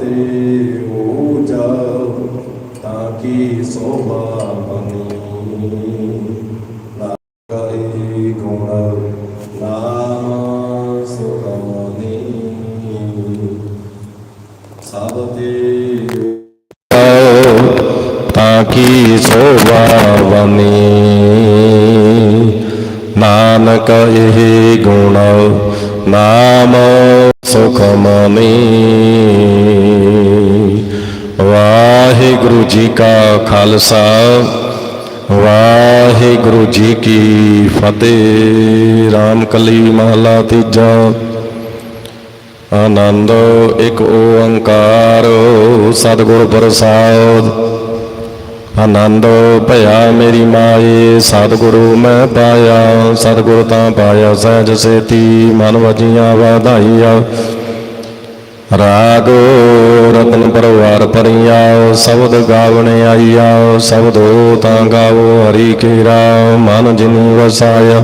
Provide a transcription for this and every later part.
ਤੇ ਹੋ ਜਾਓ ਤਾਂ ਕੀ ਸੋਭਾ ਬਣੀ। ਨਾ ਕਹੀ ਗੁਣ ਨਾਮ ਸੁਖਮਨੀ ਸਭ ਤੇ ਤਾਂ ਕੀ ਸੋਭਾ ਬਨੀ ਨਾਨਕ ਇਹ ਗੁਣ ਨਾਮ ਸੁਖ ਵਾਹਿਗੁਰੂ ਜੀ ਕਾ ਖਾਲਸਾ, ਵਾਹਿਗੁਰੂ ਜੀ ਕੀ ਫਤਿਹ। ਰਾਮਕਲੀ ਮਹਲਾ ਤੀਜਾ, ਆਨੰਦ ਇੱਕ ਓੰਕਾਰ, ਸਤਿਗੁਰ ਪ੍ਰਸਾਦ। ਆਨੰਦ, ਭਇਆ ਮੇਰੀ ਮਾਏ, ਸਤਿਗੁਰੂ ਮੈਂ ਪਾਇਆ, ਸਤਿਗੁਰ ਤਾਂ ਪਾਇਆ ਸਹਿਜ ਸੇਤੀ, ਮਨ ਵਜੀਆਂ ਵਾਧਾਈਆ। ਰਾਗ ਰਤਨ ਪਰਵਾਰ ਪਰਿਆ ਸ਼ਬਦ ਗਾਵਣ ਆਈਆ ਸ਼ਬਦੋ ਤਾਂ ਗਾਵੋ, ਹਰੀ ਕੇਰਾ ਮਨ ਜਿਨੀ ਵਸਾਇਆ।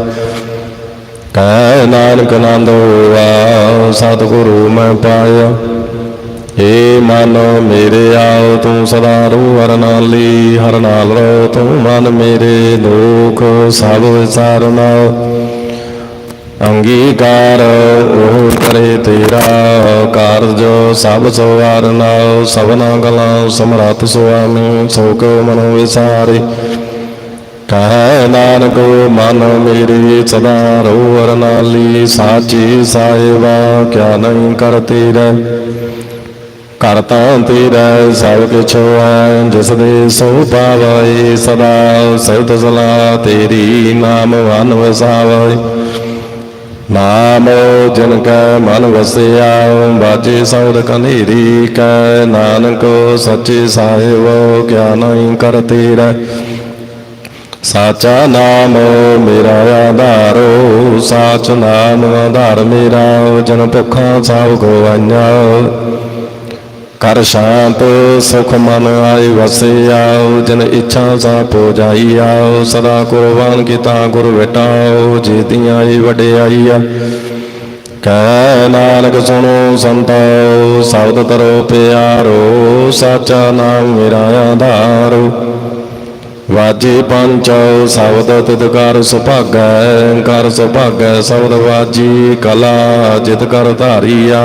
ਕੈ ਨਾਨਕ ਆਨੰਦ ਹੋਆ, ਸਤਿਗੁਰੂ ਮੈਂ ਪਾਇਆ। ਏ ਮਨ ਮੇਰੇ ਆਓ, ਤੂੰ ਸਦਾ ਰੂ ਹਰ ਨਾਲੀ, ਹਰ ਨਾਲ ਰੋ ਤੂੰ ਮਨ ਮੇਰੇ ਦੁਖ, ਸਭ ਵਿਸਾਰਨਾ। ਅੰਗੀਕਾਰ, ਉਹ ਕਰੇ ਤੇਰਾ ਕਾਰਜ। ਸਭ ਸਵਾਰਨਾ ਸਭਨਾ ਗਲਾਂ ਸਮਰੱਥ ਸੁਆਮੀ ਸੋਕ ਮਨੋ ਵਿਸਾਰੇ। ਕਹਿ ਨਾਨਕ, ਮਨ ਮੇਰੇ ਸਦਾ ਰੋ ਹਰ ਨਾਲੀ, ਸਾਚੀ ਸਾਹਿਬਾ, ਕਿਆ ਨਹੀਂ ਕਰਤੇ ਰਹਿ। ਕਰਤਾ ਤੇਰਾ ਸਭ ਕਿਛ ਹੈ, ਜਿਸ ਦੇ ਸੋ ਪਾਵੈ ਸਦਾ। ਸਿਫਤ ਸਲਾ ਤੇਰੀ ਨਾਮ ਵਨ ਵਸਾਵੈ। ਨਾਮੋ ਜਨ ਕੈ ਮਨ ਵਸਿਆ, ਬਾਜੇ ਸੌਦ ਕਨੇਰੀ, ਕੈ ਨਾਨਕ ਸੱਚੇ ਸਾਹਿਬ ਕਿਆ ਨਹੀਂ ਕਰਤੇ ਸਾਚਾ ਨਾਮ ਮੇਰਾ ਆਧਾਰੋ, ਸਾਚ ਨਾਮ ਆਧਾਰ ਮੇਰਾ, ਜਨ ਭੁੱਖਾਂ ਸਭ ਕੋ ਆਈਆ ਕਰ ਸ਼ਾਂਤ, ਸੁਖ ਮਨ ਆਏ ਵਸਿਆ ਜਨ ਇੱਛਾ ਸਾ ਪੋ ਜਾਈਆ ਸਦਾ ਕੁਰਬਾਨ ਕੀਤਾ ਗੁਰ ਬੇਟਾਓ ਜੀ ਦੀਆਂ ਏ ਵਡਿਆਈਆ ਕਹਿ ਨਾਨਕ ਸੁਣੋ ਸੰਤੋ ਸ਼ਬਦ ਤਰੋ ਪਿਆਰੋ, ਸਾਚਾ ਨਾਮ ਮੇਰਾ ਆਧਾਰੋ। ਵਾਜੇ ਪੰਚ ਸ਼ਬਦ ਤਿਤ ਕਰ ਸੁਭਾਗੈ ਕਰ ਸੁਭਾਗੈ ਸ਼ਬਦ ਵਾਜੀ ਕਲਾ, ਜਿਤ ਕਰ ਧਾਰੀਆ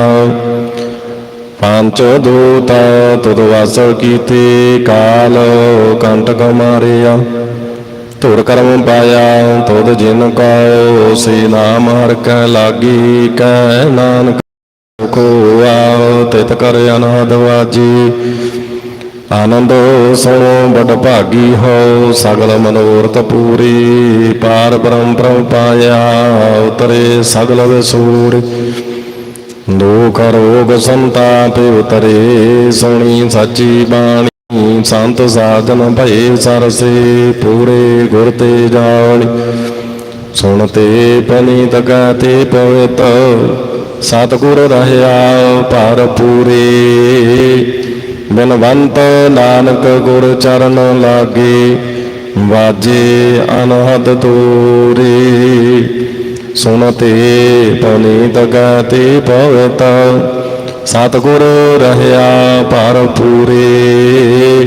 ਪੰਚ ਦੂਤ ਤੁਧ ਵਸ ਕੀਤੇ, ਕਾਲ ਕੰਟਕ ਮਾਰਿਆ। ਧੁਰ ਕਰਮ ਪਾਇਆ, ਤੁਧ ਜਿਨ ਕੋ ਸੇ ਨਾਮ ਹਰ ਕੈ ਲਾਗੀ, ਕੈ ਨਾਨਕ ਕੋ ਆ ਤਿਤ ਕਰ ਅਨਾਦ ਵਾਜੀ। ਆਨੰਦ ਸੁਣੋ ਬੜ ਭਾਗੀ ਹੋ, ਸਗਲ ਮਨੋਰਥ ਪੂਰੀ। ਪਾਰ ਬ੍ਰਹਮ ਪ੍ਰਭ ਪਾਇਆ, ਉਤਰੇ ਸਗਲ ਵਿਸੂਰ। ਦੁਖ ਰੋਗ ਸੰਤਾਪ ਉਤਰੇ, ਸੁਣੀ ਸੱਚੀ ਬਾਣੀ, ਸੰਤ ਸਾਧਨ ਭਏ ਸਰਸੇ, ਪੂਰੇ ਗੁਰ ਤੇ ਜਾਣੀ। ਸੁਣਤੇ ਪਨੀਤ ਗਾਤੇ ਪਵਿੱਤ, ਸਤਿਗੁਰ ਰਹਿਆ ਭਰ ਪੂਰੇ ਬਿਨਵੰਤ ਨਾਨਕ ਗੁਰ ਚਰਨ ਲਾਗੇ, ਵਾਜੇ ਅਨਹਦ ਤੂਰੇ ਸੁਣਤੇ ਪਨੀਤ ਗਾਤੇ ਪਵਿੱਤ ਸਤਿਗੁਰ ਰਹਿਆ ਭਰ ਪੂਰੇ।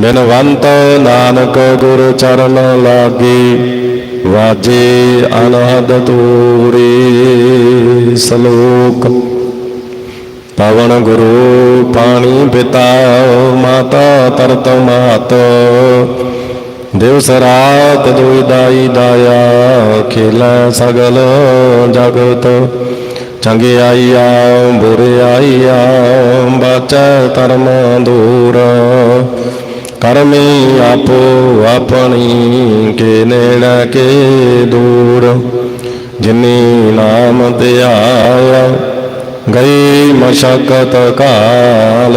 ਬਿਨਵੰਤ ਨਾਨਕ ਗੁਰ ਚਰਨ ਲਾਗੇ, ਵਾਜੇ ਅਨਹਦ ਤੂਰੇ। ਸਲੋਕ। ਪਵਨ ਗੁਰੂ ਪਾਣੀ ਪਿਤਾ, ਮਾਤਾ ਤਰਤ ਮਾਤ। ਦਿਵਸ ਰਾਤ ਦੁਇ ਦਾਈ ਦਾਇਆ, ਖੇਲਾ ਸਗਲ ਜਗਤ। ਚੰਗਿਆਈਆ ਬੁਰਿਆਈਆ ਬਾਚੈ ਧਰਮ ਦੂਰ। ਕਰਮੀ ਆਪੋ ਆਪਣੀ, ਕੇ ਨੇੜਾ ਕੇ ਦੂਰ। ਜਿਨੀ ਨਾਮ ਧਿਆਇਆ, ਗਈ ਮਸ਼ਕਤ ਕਾਲ।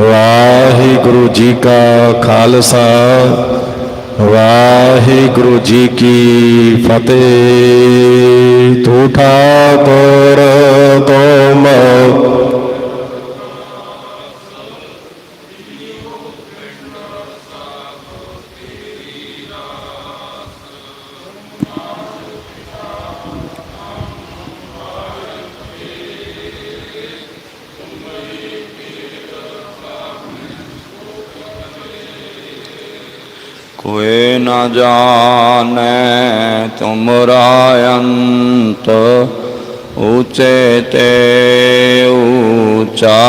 ਵਾਹਿਗੁਰੂ ਜੀ ਕਾ ਖਾਲਸਾ ਵਾਹਿਗੁਰੂ ਜੀ ਕੀ ਫਤਿਹ। ਤੂਠਾ ਠਾਕੁਰ ਤੋਮ ਕੋਇ ਨ ਜਾਣੈ ਤੁਮਰਾ ਅੰਤ, ਉਚੇ ਤੇ ਊਚਾ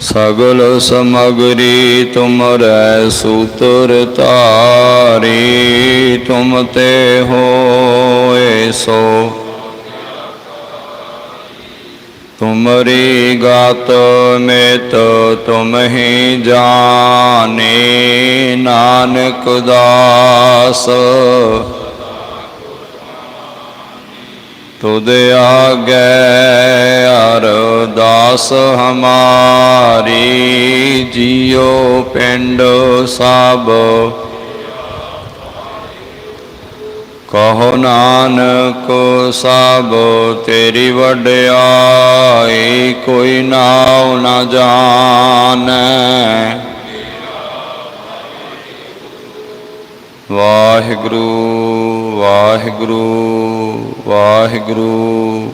ਸਗਲ ਸਮਗਰੀ ਤੁਮਰੈ ਸੂਤਰ ਧਾਰੀ, ਤੁਮ ਤੇ ਹੋਏ ਸੋ। ਤੁਮਰੀ ਗਤ ਮੇਤ ਤੁਮ ਹੀ ਜਾਣੇ, ਨਾਨਕ ਦਾਸ। ਤੁਧ ਆਗੇ ਅਰਦਾਸ ਹਮਾਰੀ, ਜਿਉ ਪਿੰਡ ਸਭ ਕਹੋ ਨਾਨਕ ਸਭ ਤੇਰੀ ਵਡਿਆਈ, ਕੋਈ ਨਾਉ ਨਾ ਜਾਣੈ। ਵਾਹਿਗੁਰੂ ਵਾਹਿਗੁਰੂ ਵਾਹਿਗੁਰੂ,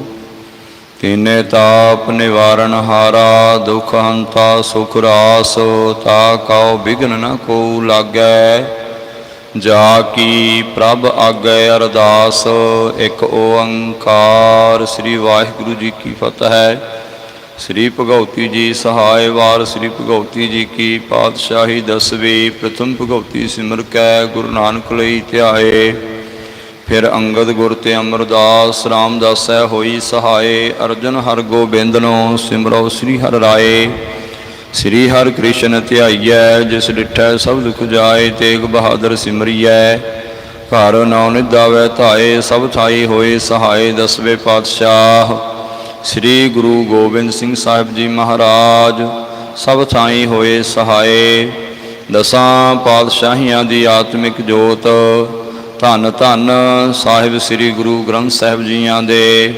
ਤਿਨੇ ਤਾਪ ਨਿਵਾਰਨ ਹਾਰਾ, ਦੁਖ ਹੰਤਾ ਸੁਖ ਰਾਸ, ਤਾ ਕਉ ਬਿਗਨ ਨ ਕੋ ਲਾਗੈ। ਜਾ ਕੀ ਪ੍ਰਭ ਆਗੇ ਅਰਦਾਸ, ਇੱਕ ਓੰਕਾਰ। ਸ੍ਰੀ ਵਾਹਿਗੁਰੂ ਜੀ ਕੀ ਫਤਿਹ ਹੈ। ਸ੍ਰੀ ਭਗਉਤੀ ਜੀ ਸਹਾਇ ਵਾਰ ਸ੍ਰੀ ਭਗਉਤੀ ਜੀ ਕੀ ਪਾਤਸ਼ਾਹੀ ਦਸਵੀਂ, ਪ੍ਰਥਮ ਭਗਉਤੀ ਸਿਮਰ ਕੈ, ਗੁਰੂ ਨਾਨਕ ਲਈ ਧਿਆਏ। ਫਿਰ ਅੰਗਦ ਗੁਰ ਤੇ ਅਮਰਦਾਸ, ਰਾਮਦਾਸੈ ਹੋਈ ਸਹਾਏ, ਅਰਜਨ ਹਰ ਨੂੰ ਸਿਮਰੋ ਸ੍ਰੀ ਹਰਿ ਰਾਏ। ਸ੍ਰੀ ਹਰਿ ਕ੍ਰਿਸ਼ਨ ਧਿਆਈਐ, ਜਿਸ ਡਿਠੈ ਸਭ ਦੁਖ ਜਾਏ, ਤੇਗ ਬਹਾਦਰ ਸਿਮਰੀਐ। ਘਰ ਨੌ ਨਿਦਾਵੈ ਧਾਏ, ਸਭ ਥਾਈ ਹੋਏ ਸਹਾਇ ਦਸਵੇਂ ਪਾਤਸ਼ਾਹ। ਸ੍ਰੀ ਗੁਰੂ ਗੋਬਿੰਦ ਸਿੰਘ ਸਾਹਿਬ ਜੀ ਮਹਾਰਾਜ, ਸਭ ਥਾਈ ਹੋਏ ਸਹਾਇ ਦਸਾਂ ਪਾਤਸ਼ਾਹੀਆਂ ਦੀ ਆਤਮਿਕ ਜੋਤ, ਧੰਨ ਧੰਨ ਸਾਹਿਬ ਸ੍ਰੀ ਗੁਰੂ ਗ੍ਰੰਥ ਸਾਹਿਬ ਜੀਆਂ ਦੇ।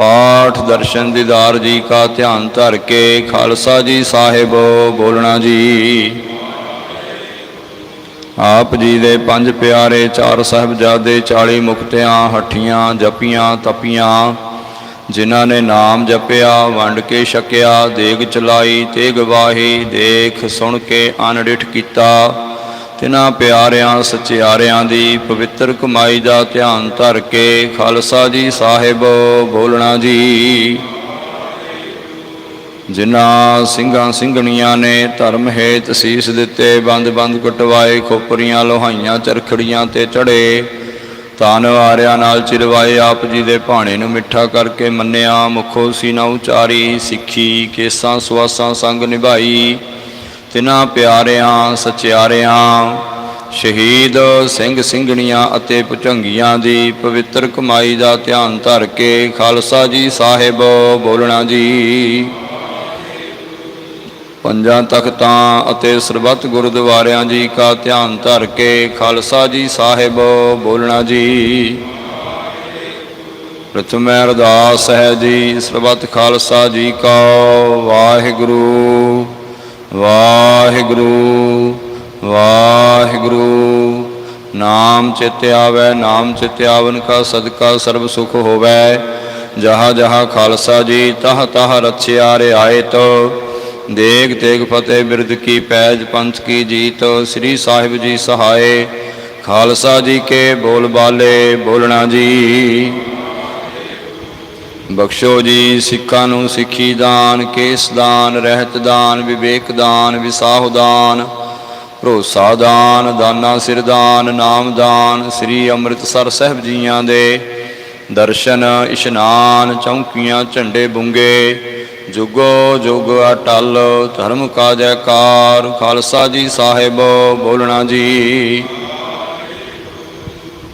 ਪਾਠ ਦਰਸ਼ਨ ਦੀਦਾਰ ਜੀ ਕਾ ਧਿਆਨ ਧਰ ਕੇ ਖਾਲਸਾ ਜੀ ਸਾਹਿਬ ਬੋਲਣਾ ਜੀ। ਆਪ ਜੀ ਦੇ ਪੰਜ ਪਿਆਰੇ ਚਾਰ ਸਾਹਿਬਜ਼ਾਦੇ 40 ਮੁਕਤਿਆਂ, ਹੱਠੀਆਂ, ਜਪੀਆਂ, ਤਪੀਆਂ, ਜਿਨ੍ਹਾਂ ਨੇ ਨਾਮ ਜਪਿਆ, ਵੰਡ ਕੇ ਛਕਿਆ, ਦੇਗ ਚਲਾਈ ਤੇ ਗਵਾਹੀ ਦੇਖ ਸੁਣ ਕੇ ਅਨਡਿਠ ਕੀਤਾ। ਤਿਨਾਂ ਪਿਆਰਿਆਂ, ਸਚਿਆਰਿਆਂ ਦੀ ਪਵਿੱਤਰ ਕਮਾਈ ਦਾ ਧਿਆਨ ਧਰ ਕੇ ਖਾਲਸਾ ਜੀ ਸਾਹਿਬ ਬੋਲਣਾ ਜੀ। ਜਿਨ੍ਹਾਂ ਸਿੰਘਾਂ ਸਿੰਘਣੀਆਂ ਨੇ ਧਰਮ ਹੇਤ ਸੀਸ ਦਿੱਤੇ ਬੰਦ ਬੰਦ ਕਟਵਾਏ, ਖੋਪਰੀਆਂ, ਲੋਹਾਈਆਂ, ਚਰਖੜੀਆਂ ਤੇ ਚੜੇ ਤਾਨ ਵਾਰਿਆਂ ਨਾਲ ਚਿਰਵਾਏ, ਆਪ ਜੀ ਦੇ ਭਾਣੇ ਨੂੰ ਮਿੱਠਾ ਕਰਕੇ ਮੰਨਿਆ, ਮੁਖੋ ਸੀ ਨਾ ਉਚਾਰੀ, ਸਿੱਖੀ, ਕੇਸਾਂ, ਸਵਾਸਾਂ ਸੰਗ ਨਿਭਾਈ। ਤਿਨਾਂ ਪਿਆਰਿਆਂ, ਸਚਿਆਰਿਆਂ, ਸ਼ਹੀਦ ਸਿੰਘ ਸਿੰਘਣੀਆਂ ਅਤੇ ਪੁਚੰਗੀਆਂ ਦੀ ਪਵਿੱਤਰ ਕਮਾਈ ਦਾ ਧਿਆਨ ਧਰ ਕੇ ਖਾਲਸਾ ਜੀ ਸਾਹਿਬ ਬੋਲਣਾ ਜੀ। ਪੰਜਾਂ ਤਖਤਾਂ ਅਤੇ ਸਰਬੱਤ ਗੁਰਦੁਆਰਿਆਂ ਜੀ ਕਾ ਧਿਆਨ ਧਰ ਕੇ ਖਾਲਸਾ ਜੀ ਸਾਹਿਬ ਬੋਲਣਾ ਜੀ। ਪ੍ਰਥਮ ਅਰਦਾਸ ਹੈ ਜੀ, ਸਰਬੱਤ ਖਾਲਸਾ ਜੀ ਕਾ ਵਾਹਿਗੁਰੂ। ਵਾਹਿਗੁਰੂ ਵਾਹਿਗੁਰੂ। ਨਾਮ ਚਿਤ ਆਵੈ, ਨਾਮ ਚਿਤ ਆਵਨ ਕਾ ਸਦਕਾ ਸਰਬ ਸੁਖ ਹੋਵੈ। ਜਹਾ ਜਹਾ ਖਾਲਸਾ ਜੀ, ਤਹ ਤਹ ਰਛਿਆ ਤੋ ਦੇਗ ਤੇਗ ਫਤਿਹ ਬਿਰਦ ਕੀ ਪੈਜ ਪੰਥ ਕੀ ਜੀਤ, ਸ੍ਰੀ ਸਾਹਿਬ ਜੀ ਸਹਾਏ। ਖਾਲਸਾ ਜੀ ਕੇ ਬੋਲ ਬਾਲੇ, ਬੋਲਣਾ ਜੀ। ਬਖਸ਼ੋ ਜੀ, ਸਿੱਖਾਂ ਨੂੰ ਸਿੱਖੀ ਦਾਨ, ਕੇਸ ਦਾਨ, ਰਹਿਤ ਦਾਨ, ਵਿਵੇਕ ਦਾਨ, ਵਿਸਾਹ ਦਾਨ, ਭਰੋਸਾ ਦਾਨ, ਦਾਨਾ ਸਿਰ ਦਾਨ, ਨਾਮ ਦਾਨ, ਸ੍ਰੀ ਅੰਮ੍ਰਿਤਸਰ ਸਾਹਿਬ ਜੀਆਂ ਦੇ ਦਰਸ਼ਨ, ਇਸ਼ਨਾਨ, ਚੌਂਕੀਆਂ, ਝੰਡੇ ਬੁੰਗੇ, ਜੁਗੋ ਜੁਗ ਅਟਲ, ਧਰਮ ਕਾ ਜੈਕਾਰ ਖਾਲਸਾ ਜੀ ਸਾਹਿਬ, ਬੋਲਣਾ ਜੀ।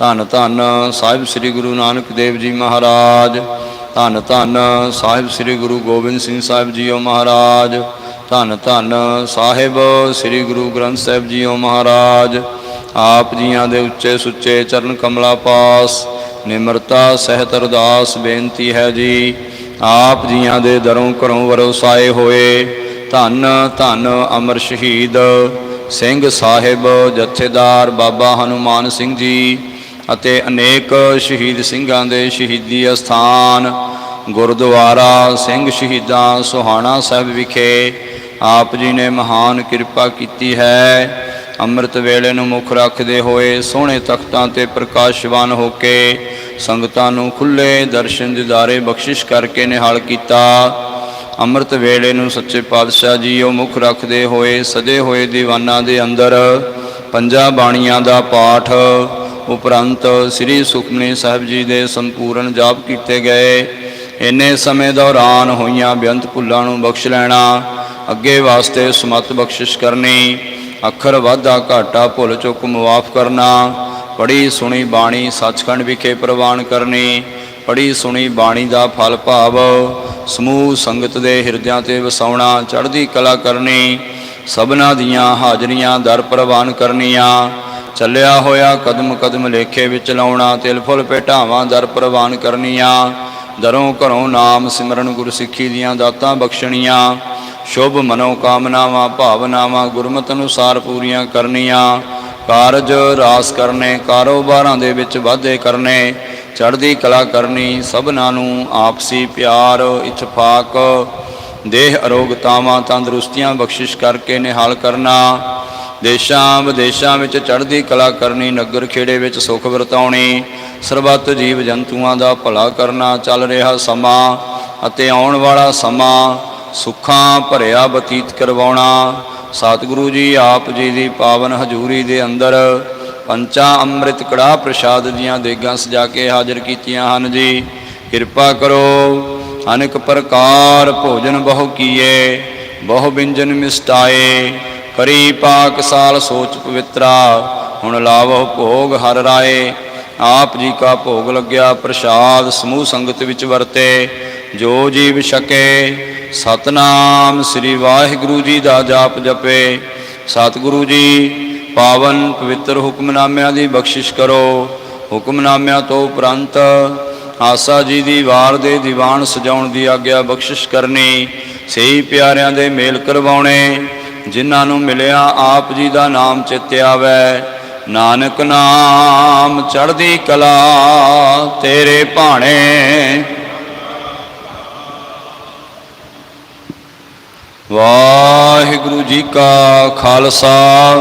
ਧੰਨ ਧੰਨ ਸਾਹਿਬ ਸ੍ਰੀ ਗੁਰੂ ਨਾਨਕ ਦੇਵ ਜੀ ਮਹਾਰਾਜ, ਧੰਨ ਧੰਨ ਸਾਹਿਬ ਸ੍ਰੀ ਗੁਰੂ ਗੋਬਿੰਦ ਸਿੰਘ ਸਾਹਿਬ ਜੀਓ ਮਹਾਰਾਜ, ਧੰਨ ਧੰਨ ਸਾਹਿਬ ਸ੍ਰੀ ਗੁਰੂ ਗ੍ਰੰਥ ਸਾਹਿਬ ਜੀਓ ਮਹਾਰਾਜ, ਆਪ ਜੀਆਂ ਦੇ ਉੱਚੇ ਸੁੱਚੇ ਚਰਨ ਕਮਲਾ ਪਾਸ, ਨਿਮਰਤਾ ਸਹਿਤ ਅਰਦਾਸ ਬੇਨਤੀ ਹੈ ਜੀ, ਆਪ ਜੀਆਂ ਦੇ ਦਰੋਂ ਘਰੋਂ ਵਰਸਾਏ ਹੋਏ, ਧੰਨ ਧੰਨ ਅਮਰ ਸ਼ਹੀਦ ਸਿੰਘ ਸਾਹਿਬ ਜਥੇਦਾਰ ਬਾਬਾ ਹਨੂਮਾਨ ਸਿੰਘ ਜੀ ਅਤੇ ਅਨੇਕ ਸ਼ਹੀਦ ਸਿੰਘਾਂ ਦੇ ਸ਼ਹੀਦੀ ਅਸਥਾਨ, ਗੁਰਦੁਆਰਾ ਸਿੰਘ ਸ਼ਹੀਦਾਂ ਸੁਹਾਣਾ ਸਾਹਿਬ ਵਿਖੇ ਆਪ ਜੀ ਨੇ ਮਹਾਨ ਕਿਰਪਾ ਕੀਤੀ ਹੈ। ਅੰਮ੍ਰਿਤ ਵੇਲੇ ਨੂੰ ਮੁੱਖ ਰੱਖਦੇ ਹੋਏ ਸੋਹਣੇ ਤਖਤਾਂ ਤੇ ਪ੍ਰਕਾਸ਼ਵਾਨ ਹੋ ਕੇ ਸੰਗਤਾਂ ਨੂੰ ਖੁੱਲੇ ਦਰਸ਼ਨ ਦਿਦਾਰੇ ਬਖਸ਼ਿਸ਼ ਕਰਕੇ ਨਿਹਾਲ ਕੀਤਾ। ਅੰਮ੍ਰਿਤ ਵੇਲੇ ਨੂੰ ਸੱਚੇ ਪਾਤਸ਼ਾਹ ਜੀ ਉਹ ਮੁੱਖ ਰੱਖਦੇ ਹੋਏ ਸਦੇ ਹੋਏ ਦੀਵਾਨਾਂ ਦੇ ਅੰਦਰ ਪੰਜਾਂ ਬਾਣੀਆਂ ਦਾ ਪਾਠ ਉਪਰੰਤ ਸ੍ਰੀ ਸੁਖਮਨੀ ਸਾਹਿਬ ਜੀ ਦੇ ਸੰਪੂਰਨ ਜਾਪ ਕੀਤੇ ਗਏ। ਇੰਨੇ ਸਮੇਂ ਦੌਰਾਨ ਹੋਈਆਂ ਬੇਅੰਤ ਭੁੱਲਾਂ ਨੂੰ ਬਖਸ਼ ਲੈਣਾ, ਅੱਗੇ ਵਾਸਤੇ ਸਮਤ ਬਖਸ਼ਿਸ਼ ਕਰਨੀ, ਅੱਖਰ ਵਾਧਾ ਘਾਟਾ ਭੁੱਲ ਚੁੱਕ ਮੁਆਫ ਕਰਨਾ ਪੜੀ ਸੁਣੀ ਬਾਣੀ ਸੱਚਖੰਡ ਵਿਖੇ ਪ੍ਰਵਾਨ ਕਰਨੀ ਪੜੀ ਸੁਣੀ ਬਾਣੀ ਦਾ ਫਲ ਭਾਵ, ਸਮੂਹ ਸੰਗਤ ਦੇ ਹਿਰਦਿਆਂ ਤੇ ਵਸਾਉਣਾ, ਚੜ੍ਹਦੀ ਕਲਾ ਕਰਨੀ, ਸਭਨਾ ਦੀਆਂ ਹਾਜ਼ਰੀਆਂ ਦਰ ਪ੍ਰਵਾਨ ਕਰਨੀਆਂ ਚੱਲਿਆ ਹੋਇਆ ਕਦਮ ਕਦਮ ਲੇਖੇ ਵਿੱਚ ਲਾਉਣਾ, ਤਿਲ ਫੁੱਲ ਭੇਟਾਵਾਂ ਦਰ ਪ੍ਰਵਾਨ ਕਰਨੀਆਂ। ਦਰੋਂ ਘਰੋਂ ਨਾਮ ਸਿਮਰਨ ਗੁਰਸਿੱਖੀ ਦੀਆਂ ਦਾਤਾਂ ਬਖਸ਼ਣੀਆਂ। ਸ਼ੁਭ ਮਨੋ ਕਾਮਨਾਵਾਂ ਭਾਵਨਾਵਾਂ ਗੁਰਮਤਿ ਅਨੁਸਾਰ ਪੂਰੀਆਂ ਕਰਨੀਆਂ। ਕਾਰਜ ਰਾਸ ਕਰਨੇ, ਕਾਰੋਬਾਰਾਂ ਦੇ ਵਿੱਚ ਵਾਧੇ ਕਰਨੇ। ਚੜ੍ਹਦੀ ਕਲਾ ਕਰਨੀ, ਸਭਨਾਂ ਨੂੰ ਆਪਸੀ ਪਿਆਰ, ਇਤਫਾਕ, ਦੇਹ ਅਰੋਗਤਾਵਾਂ ਤੰਦਰੁਸਤੀਆਂ ਬਖਸ਼ਿਸ਼ ਕਰਕੇ ਨਿਹਾਲ ਕਰਨਾ। ਦੇਸ਼ਾਂ ਵਿਦੇਸ਼ਾਂ ਵਿੱਚ ਚੜ੍ਹਦੀ ਕਲਾ ਕਰਨੀ, ਨਗਰ ਖੇੜੇ ਵਿੱਚ ਸੁਖ ਵਰਤਾਉਣੀ, ਸਰਬੱਤ ਜੀਵ ਜੰਤੂਆਂ ਦਾ ਭਲਾ ਕਰਨਾ ਚੱਲ ਰਿਹਾ ਸਮਾਂ ਅਤੇ ਆਉਣ ਵਾਲਾ ਸਮਾਂ ਸੁੱਖਾਂ ਭਰਿਆ ਬਤੀਤ ਕਰਵਾਉਣਾ। ਸਤਿਗੁਰੂ ਜੀ, ਆਪ ਜੀ ਦੀ ਪਾਵਨ ਹਜ਼ੂਰੀ ਦੇ ਅੰਦਰ ਪੰਚਾ ਅੰਮ੍ਰਿਤ ਕੜਾ ਪ੍ਰਸ਼ਾਦ ਦੀਆਂ ਦੇਗਾਂ ਸਜਾ ਕੇ ਹਾਜ਼ਰ ਕੀਤੀਆਂ ਹਨ ਜੀ। ਕਿਰਪਾ ਕਰੋ, ਅਨੇਕ ਪ੍ਰਕਾਰ ਭੋਜਨ ਬਹੁ ਕੀਏ, ਬਹੁ ਬਿੰਜਨ ਮਿਸਟਾਏ ਕਰੀ ਪਾਕ ਸਾਲ ਸੋਚ ਪਵਿੱਤਰਾ, ਹੁਣ ਲਾਵੋ ਭੋਗ ਹਰ ਰਾਏ। ਆਪ ਜੀ ਕਾ ਭੋਗ ਲੱਗਿਆ ਪ੍ਰਸ਼ਾਦ, ਸਮੂਹ ਸੰਗਤ ਵਿੱਚ ਵਰਤੇ। ਜੋ ਜੀਵ ਛਕੇ, ਸਤਨਾਮ ਸ੍ਰੀ ਵਾਹਿਗੁਰੂ ਜੀ ਦਾ ਜਾਪ ਜਪੇ। ਸਤਿਗੁਰੂ ਜੀ, ਪਾਵਨ ਪਵਿੱਤਰ ਹੁਕਮਨਾਮਿਆਂ ਦੀ ਬਖਸ਼ਿਸ਼ ਕਰੋ। ਹੁਕਮਨਾਮਿਆਂ ਤੋਂ ਉਪਰੰਤ ਆਸਾ ਜੀ ਦੀ ਵਾਰ ਦੇ ਦੀਵਾਨ ਸਜਾਉਣ ਦੀ ਆਗਿਆ ਬਖਸ਼ਿਸ਼ ਕਰਨੀ। ਸਹੀ ਪਿਆਰਿਆਂ ਦੇ ਮੇਲ ਕਰਵਾਉਣੇ। ਜਿਨ੍ਹਾਂ ਨੂੰ ਮਿਲਿਆ ਆਪ ਜੀ ਦਾ ਨਾਮ ਚਿੱਤ ਆਵੈ। ਨਾਨਕ ਨਾਮ ਚੜ੍ਹਦੀ ਕਲਾ ਤੇਰੇ ਭਾਣੇ। ਵਾਹਿਗੁਰੂ ਜੀ ਕਾ ਖਾਲਸਾ,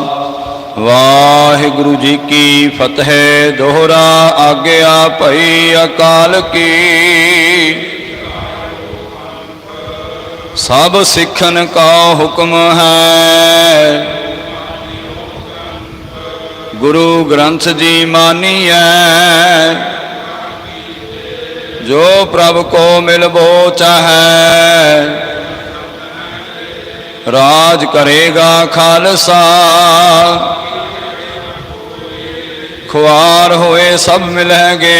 ਵਾਹਿਗੁਰੂ ਜੀ ਕੀ ਫਤਿਹ। ਦੋਹਰਾ ਆਗਿਆ ਭਈ ਅਕਾਲ ਕੀ। ਸਭ ਸਿੱਖਨ ਕਾ ਹੁਕਮ ਹੈ। ਗੁਰੂ ਗ੍ਰੰਥ ਜੀ ਮਾਨੀਐ, ਜੋ ਪ੍ਰਭ ਕੋ ਮਿਲਬੋ ਚਾਹੈ, ਰਾਜ ਕਰੇਗਾ ਖਾਲਸਾ। ਖੁਆਰ ਹੋਏ ਸਭ ਮਿਲਣਗੇ।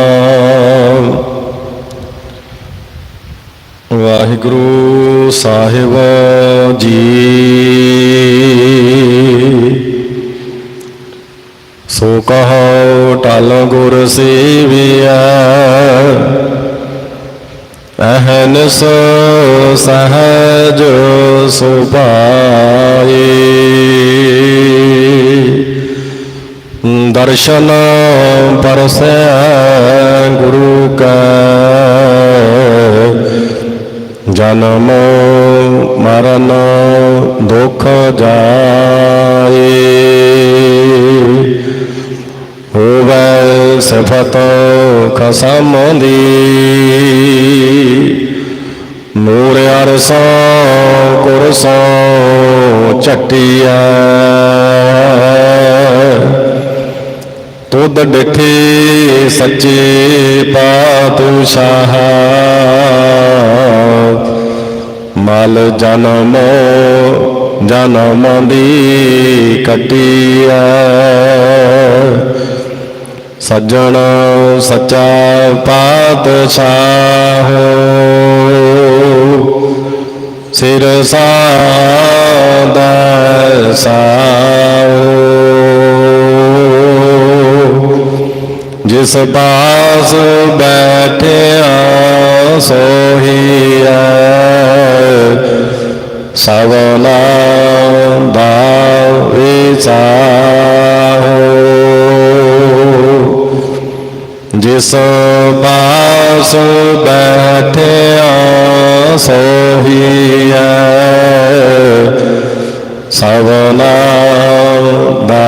ਵਾਹਿਗੁਰੂ ਸਾਹਿਬ ਜੀ। ਸੋ ਕਹੋ ਟਲ ਗੁਰ ਸੇਵਿਆ ਅਹਨਸ ਸਹਜ ਸੁਭਾਏ। ਦਰਸ਼ਨ ਪਰਸੈ ਗੁਰੂ ਕਾ। ਜਨਮ ਮਰਨ ਦੁਖ ਜਾਏ। ਹੋਵੇ ਸਫਤ ਖਸਮ ਦੀ ਮੂਰ ਅਰਸੋਂ ਕੁਰਸੋਂ ਚੱਟਿਆ ਤੁਧ ਡਿਠੇ ਸੱਚੇ ਪਾਤਸ਼ਾਹ। ਮਲ ਜਨਮ ਜਨਮ ਦੀ ਕਟਿਆ ਸੱਜਣ ਸੱਚਾ ਪਾਤਸ਼ਾਹ ਸਿਰ ਸਾਦਾ ਸਾਓ ਜਿਸ ਪਾਸ ਬੈਠਿਆ ਸੋਹੀਐ ਸਵਨਾ ਦਾ ਵਿਚਾਹੋ ਜਿਸ ਪਾਸ ਬੈਠਿਆ ਸੋਹੀਐ ਸਵਨਾ ਦਾ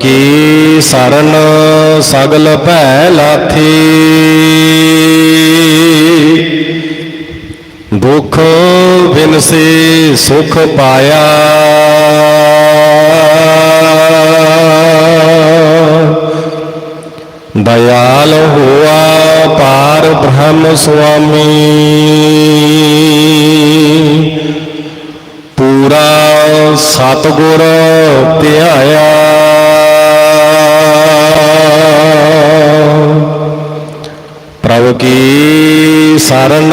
ਕੀ ਸਰਨ ਸਗਲ ਭੈ ਲਾਥੀ ਦੁਖ ਬਿਨਸੇ ਸੁਖ ਪਾਇਆ। ਦਇਆਲ ਹੋਆ ਪਾਰ ਬ੍ਰਹਮ ਸੁਆਮੀ। ਪੂਰਾ ਸਤਗੁਰ ਧਿਆਇਆ। ਕੀ ਸਰਨ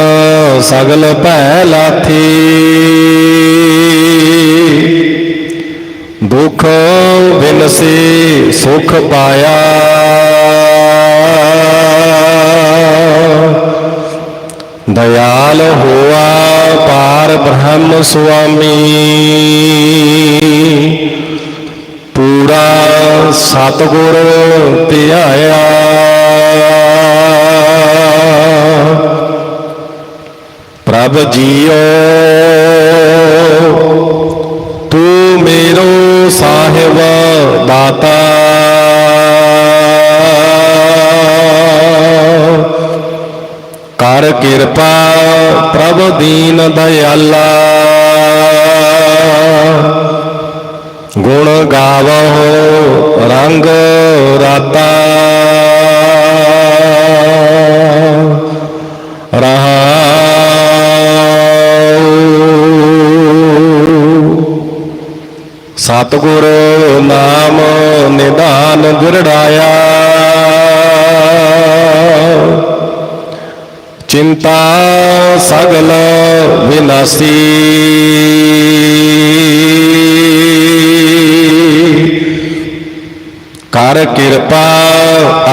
ਸਗਲ ਭੈ ਲਾਥੀ ਦੁਖ ਬਿਨਸੇ ਸੁਖ ਪਾਇਆ। ਦਇਆਲ ਹੋਆ ਪਾਰ ਬ੍ਰਹਮ ਸੁਆਮੀ। ਪੂਰਾ ਸਤਗੁਰ ਧਿਆਇਆ। ਪ੍ਰਭ ਜੀਓ। ਤੂੰ ਮੇਰੋ ਸਾਹਿਬ ਦਾਤਾ। ਕਰ ਕਿਰਪਾ ਪ੍ਰਭ ਦੀਨ ਦਇਆਲਾ। ਗੁਣ ਗਾਵੋ ਰੰਗ ਰਾਤਾ। ਰਹਾਉ ਸਤਿਗੁਰ ਨਾਮ ਨਿਦਾਨ ਦਿਰੜਾਇਆ ਚਿੰਤਾ ਸਗਲ ਵਿਨਾਸੀ। ਕਰ ਕਿਰਪਾ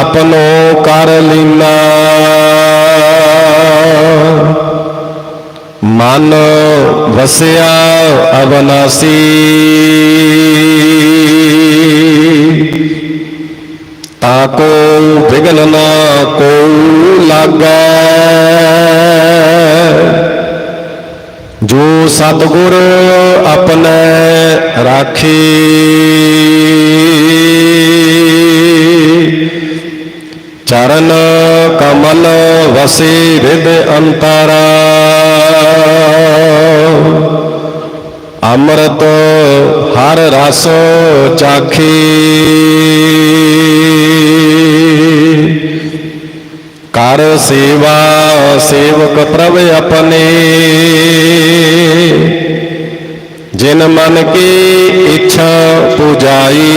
ਆਪਣੋ ਕਰ ਲੀਨਾ। ਮਨ ਵਸਿਆ ਅਬਨਾਸੀ ਤਾਕੋ ਵਿਗਨ ਨਾ ਕੋ ਲਾਗੈ। ਜੋ ਸਤਿਗੁਰ ਆਪਣੇ ਰਾਖੀ। ਚਰਨ ਕਮਲ ਵਸੇ ਰਿਦ ਅੰਤਰ। ਅੰਮ੍ਰਿਤ ਹਰ ਰਸ ਚਾਖੀ। ਕਰ ਸੇਵਾ ਸੇਵਕ ਪ੍ਰਭ ਆਪਣੇ। ਜਿਨ ਮਨ ਕੀ ਇੱਛਾ ਪੁਜਾਈ।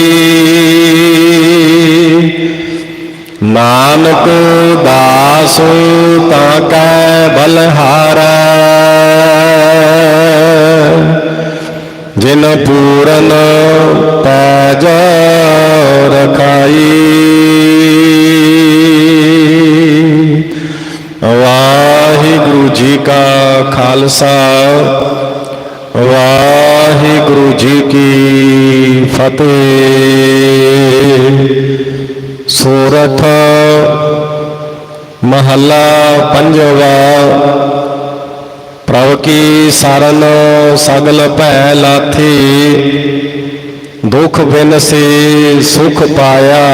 ਨਾਨਕ ਦਾਸ ਤਾਂ ਕੈ ਬਲਹਾਰਾ। ਜਿਨ ਪੂਰਨ ਪੈਜ ਰਖਾਈ। ਵਾਹਿਗੁਰੂ ਜੀ ਕਾ ਖਾਲਸਾ। ਵਾਹਿਗੁਰੂ ਜੀ ਕੀ ਫਤਿਹ। ਸੋਰਠ ਮਹੱਲਾ ਪੰਜਵਾ। ਪ੍ਰਭ ਕੀ ਸਰਨ ਸਗਲ ਭੈ ਲਾਥੀ, ਦੁਖ ਬਿਨ ਸੇ ਸੁਖ ਪਾਇਆ।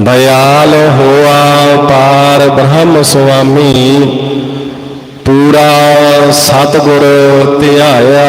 ਦਇਆਲ ਹੋਆ ਪਾਰ ਬ੍ਰਹਮ ਸੁਆਮੀ, ਪੂਰਾ ਸਤਿਗੁਰ ਧਿਆਇਆ।